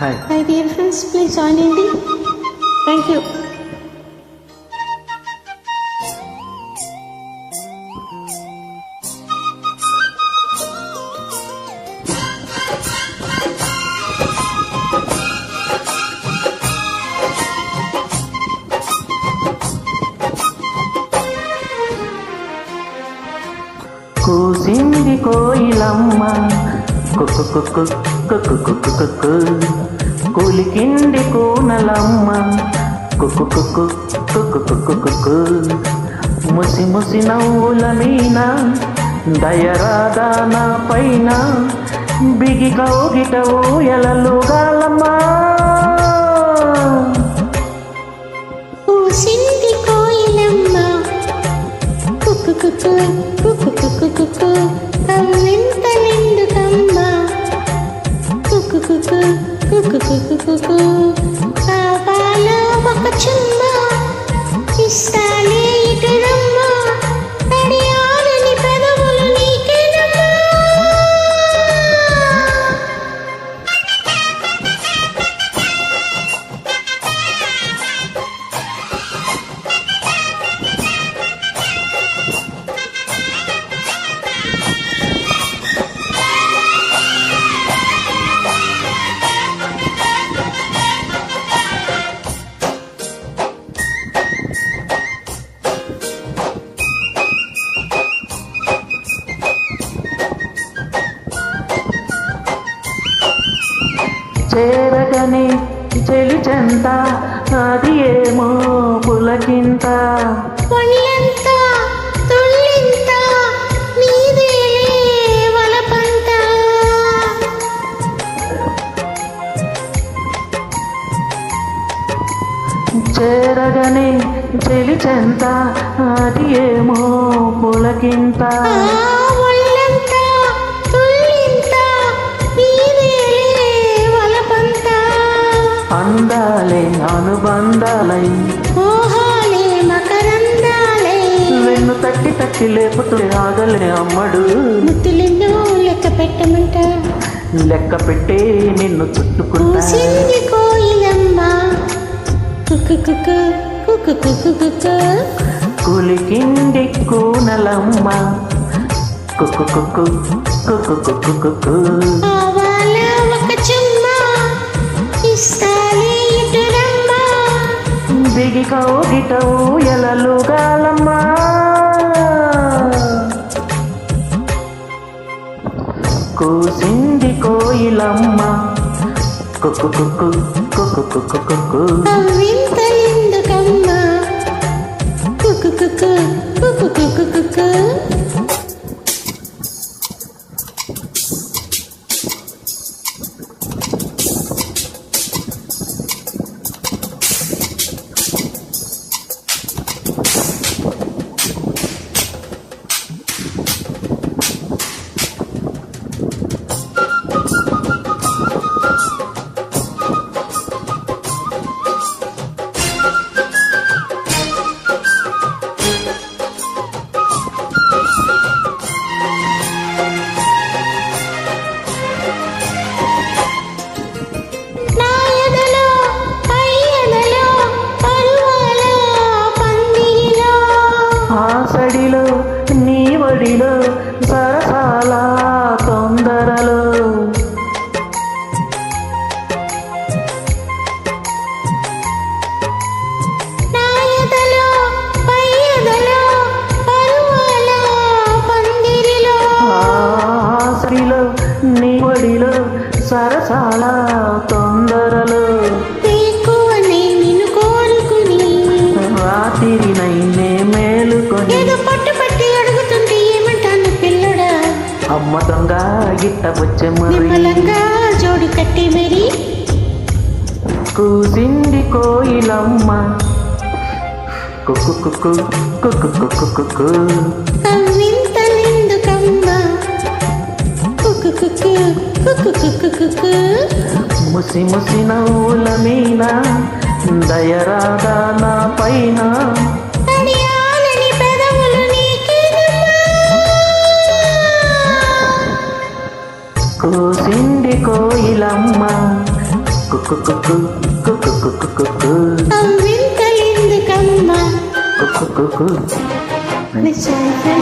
Hi Hi dear friends, please join in the. Thank you. కూసింది కోయిలమ్మ కుక్కు కుక్కు కులికింది కూనలమ్మ కుక్కు కుక్కు కుక్కు కుక్కు కుక్కు ముసి ముసి నవ్వుల మీన దయరాదా నా పైన బిగి కౌగిట ఊయలలుగాలమ్మా గాలమ్మా కుక్కు కుక్కు కుక్కు కుక్కు కావాలో చెలి చెంత అది ఏమో పులకింత. చేరగని చెలి చెంత అది ఏమో పులకింత. అందాలే అనుబంధాలై. మకరందాలే. వెన్ను తట్టి తట్టి లేపుతుంటే ఆగలే అమ్మడు. ముత్తులెన్నో లెక్క పెట్టమంట. లెక్క పెట్టే నిన్ను చుట్టుకుంటా. కోయిలమ్మ. కుక్కు కుక్కు కుక్కు కుక్కు కుక్కు కులికింది కూనలమ్మ. కుక్కు కుక్కు కుక్కు కుక్కు కుక్కు దిగి కౌగిట ఊయలలుగాలమ్మా కూసింది కోయిలమ్మ. కుక్కు కుక్కు కుక్కు కుక్కు కుక్కు సరసాల తొందరలో. నా సరసాల తొందరలో. అమ్మ దొంగ గిట్ట వచ్చే మరి. నిమ్మలంగా జోడి కట్టి మరి. కూసింది కోయిలమ్మ. కుక్కు కుక్కు కుక్కు కుక్కు కుక్కు. ముసి ముసి నవ్వుల మీన. దయరాదా నా పైన. కూసింది